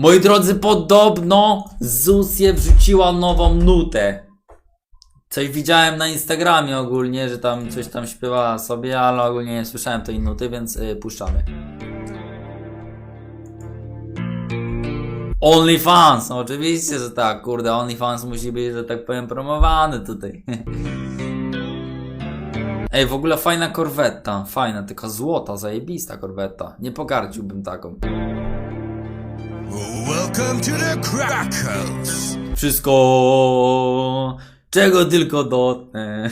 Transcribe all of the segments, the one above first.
Moi drodzy, podobno Zusie wrzuciła nową nutę. Coś widziałem na Instagramie ogólnie, że tam coś tam śpiewała sobie, ale ogólnie nie słyszałem tej nuty, więc y, puszczamy. OnlyFans, no oczywiście, że tak, kurde, OnlyFans musi być, że tak powiem, promowany tutaj. Ej, w ogóle fajna korwetta, fajna, taka złota, zajebista korwetta. Nie pogardziłbym taką. Welcome to the crack house. Wszystko, czego tylko dotknę.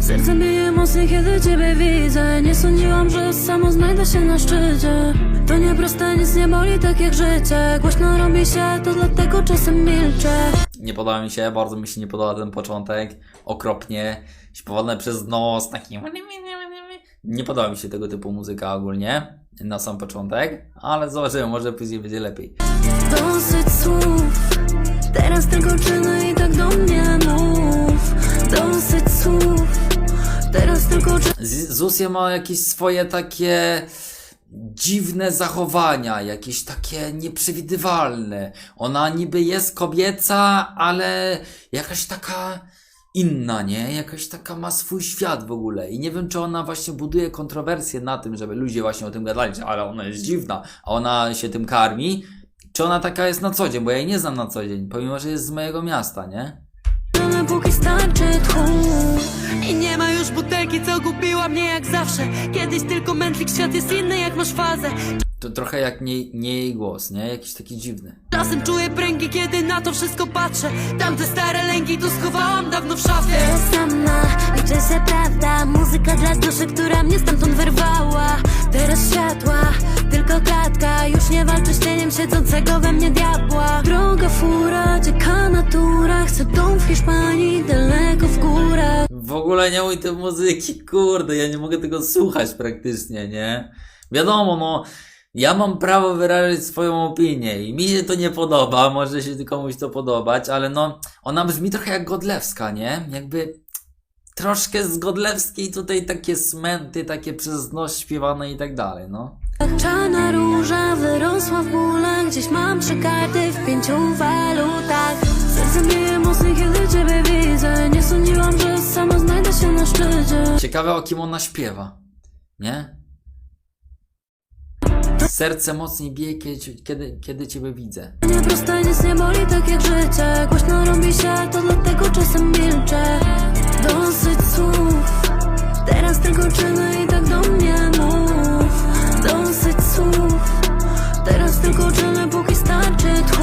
Serce bije mocniej, kiedy ciebie widzę Nie sądziłam, że samo znajdę się na szczycie To nieproste, nic nie boli tak jak życie Głośno robi się, to dlatego czasem milczę Nie podoba mi się, bardzo mi się nie podoba ten początek. Okropnie, śpiewane przez nos, taki... Nie podoba mi się tego typu muzyka ogólnie, na sam początek, ale zobaczymy, może później będzie lepiej. Dosyć słów Teraz tylko czyny i tak do mnie mów Dosyć słów Teraz tylko czyny Z- Zuzia ma jakieś swoje takie dziwne zachowania, jakieś takie nieprzewidywalne. Ona niby jest kobieca, ale jakaś taka inna, nie? Jakaś taka ma swój świat w ogóle. I nie wiem, czy ona właśnie buduje kontrowersje na tym, żeby ludzie właśnie o tym gadali, że ale ona jest dziwna, a ona się tym karmi. Czy ona taka jest na co dzień, bo ja jej nie znam na co dzień, pomimo, że jest z mojego miasta, nie? póki starczy tchu I nie ma już butelki, co gubiła mnie jak zawsze Kiedyś tylko mętlik, świat jest inny jak masz fazę To trochę jak nie, nie jej głos, nie? Jakiś taki dziwny. Czasem czuję pręgi, kiedy na to wszystko patrzę. Tamte stare lęki tu schowałam dawno w szafie. Sama, liczy się prawda. Muzyka dla duszy, która mnie stamtąd wyrwała. Teraz światła, tylko klatka. Już nie walczę z cieniem siedzącego we mnie diabła. Droga fura, dzieka natura. Chcę dom w Hiszpanii, daleko w górach. W ogóle nie mój te muzyki, kurde, ja nie mogę tego słuchać praktycznie, nie? Wiadomo, no, ja mam prawo wyrażać swoją opinię i mi się to nie podoba, może się komuś to podobać, ale no, ona brzmi trochę jak Godlewska, nie? Jakby troszkę z Godlewskiej tutaj takie smenty, takie przez nos śpiewane i tak dalej, no. Czarna róża wyrosła w bólach Gdzieś mam trzy karty w pięciu walutach Serce mocniej, kiedy ciebie widzę Nie sądziłam, że sama znajdę się na szczycie Ciekawe o kim ona śpiewa, nie? Serce mocniej bije, kiedy, kiedy, kiedy Ciebie widzę. Nieproste, nic nie boli tak jak życie Głośno robi się, to dlatego czasem milczę Dosyć słów Teraz tylko czyny i tak do mnie mów Dosyć słów Teraz tylko czyny, póki starczy tchu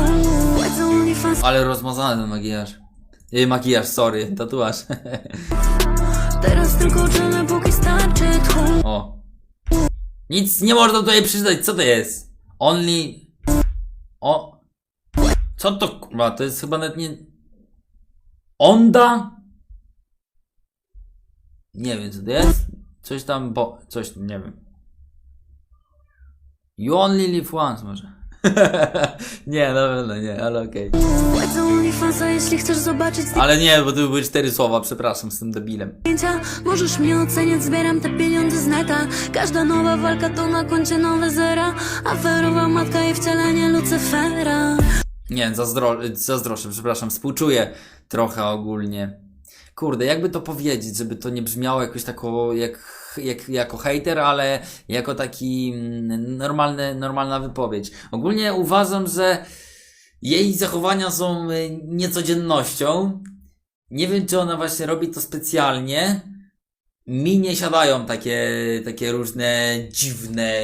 OnlyFans Ale rozmazany makijaż. Yy, makijaż, sorry, tatuaż. Teraz tylko czyny, póki starczy tchu o. Nic nie można tutaj przeczytać, co to jest? Only... O... Co to kurwa, to jest chyba nawet nie... Onda? Nie wiem co to jest. Coś tam, bo... Coś, nie wiem. You only live once może. nie, na pewno nie, ale okej. OnlyFansa, jeśli chcesz zobaczyć Ale nie, bo to były cztery słowa, przepraszam, z tym debilem. zdjęcia Możesz mnie oceniać, zbieram te pieniądze z neta Każda nowa walka to na koncie nowe zera Aferowa matka i wcielenie Lucyfera Nie, zazdro, zazdroszę, przepraszam, współczuję trochę ogólnie. Kurde, jakby to powiedzieć, żeby to nie brzmiało jakoś tako jak, jak, jako hater, ale jako taki mm, normalny, normalna wypowiedź. Ogólnie uważam, że jej zachowania są y, niecodziennością. Nie wiem, czy ona właśnie robi to specjalnie. Mi nie siadają takie, takie różne dziwne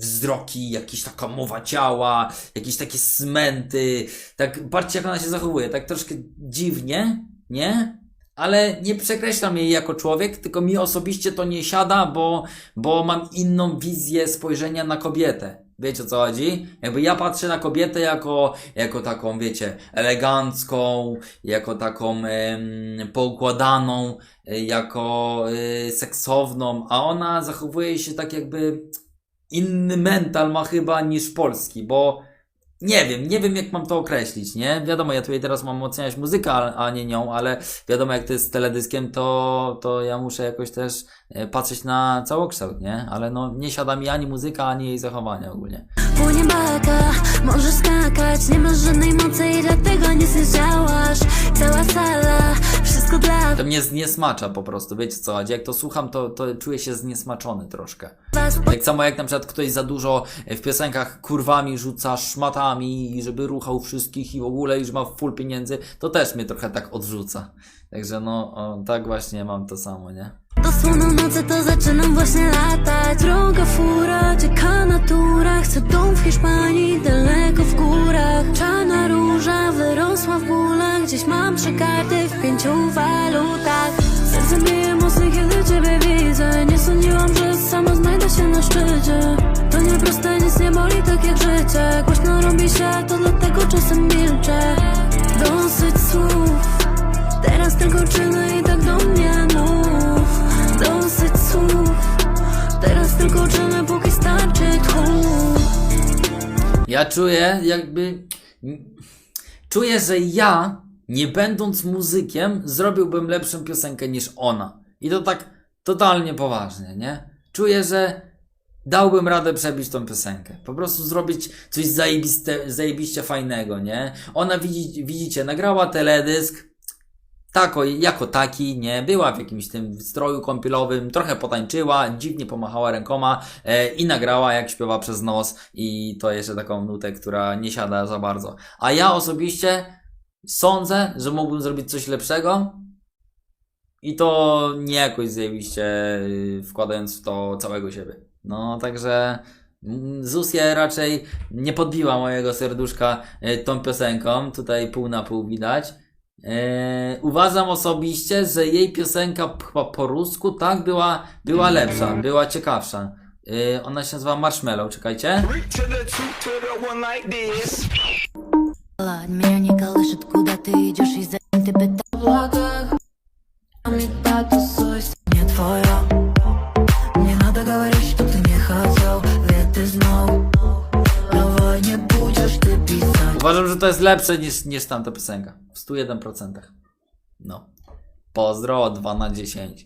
wzroki, jakieś taka mowa ciała, jakieś takie smenty. Tak, patrzcie jak ona się zachowuje, tak troszkę dziwnie, nie? Ale nie przekreślam jej jako człowiek, tylko mi osobiście to nie siada, bo, bo mam inną wizję spojrzenia na kobietę. Wiecie o co chodzi? Jakby ja patrzę na kobietę jako, jako taką, wiecie, elegancką, jako taką em, poukładaną, y, jako y, seksowną, a ona zachowuje się tak jakby inny mental ma chyba niż polski, bo nie wiem, nie wiem jak mam to określić, nie? Wiadomo, ja tutaj teraz mam oceniać muzykę, a nie nią, ale wiadomo, jak to jest z teledyskiem, to, to ja muszę jakoś też e, patrzeć na całokształt, nie? Ale no, nie siada mi ani muzyka, ani jej zachowanie ogólnie. Płynie baka, możesz skakać, nie masz żadnej mocy i dlatego nie działasz. Cała sala to mnie zniesmacza po prostu, wiecie co? Jak to słucham, to, to czuję się zniesmaczony troszkę. Tak samo jak na przykład ktoś za dużo w piosenkach kurwami rzuca, szmatami, i żeby ruchał wszystkich i w ogóle, i że ma full pieniędzy, to też mnie trochę tak odrzuca. Także no, o, tak właśnie mam to samo, nie? Do słoną nocy to zaczynam właśnie latać Droga fura, czeka natura Chcę dom w Hiszpanii, daleko w górach Czarna róża wyrosła w bólach Gdzieś mam trzy karty w pięciu walutach. Serce bije mocno, kiedy ciebie widzę Nie sądziłam, że sama znajdę się na szczycie. To nieproste, nic nie boli tak jak życie. Głośno robi się, to dlatego czasem milczę. Dosyć słów. Teraz tylko czyny i tak do mnie mów. Dosyć słów. Teraz tylko czyny, póki starczy tchu. Ja czuję jakby. Czuję, że ja, nie będąc muzykiem, zrobiłbym lepszą piosenkę niż ona. I to tak totalnie poważnie, nie? Czuję, że dałbym radę przebić tą piosenkę. Po prostu zrobić coś zajebiste, zajebiście fajnego, nie? Ona, widzi, widzicie, nagrała teledysk, tako, jako taki, nie? Była w jakimś tym stroju kąpielowym, trochę potańczyła, dziwnie pomachała rękoma e, i nagrała jak śpiewa przez nos i to jeszcze taką nutę, która nie siada za bardzo. A ja osobiście sądzę, że mógłbym zrobić coś lepszego i to nie jakoś zajebiście y, wkładając w to całego siebie. No, także mm, Zuzia raczej nie podbiła mojego serduszka y, tą piosenką, tutaj pół na pół widać. Eee, uważam osobiście, że jej piosenka chyba po rusku, tak, była, była lepsza, była ciekawsza. Ona się nazywa Marshmallow, czekajcie To the two to the one like this. Ладно, Меня не колышет, куда ты идешь и зачем ты пытаешься в облаках Метать совесть не твоя Не надо говорить, что ты не хотел Ведь ты знал Давай не будешь ты писать Uważam, że to jest lepsze niż, niż tamta piosenka. W 101%. No. Pozdro, 2 na 10.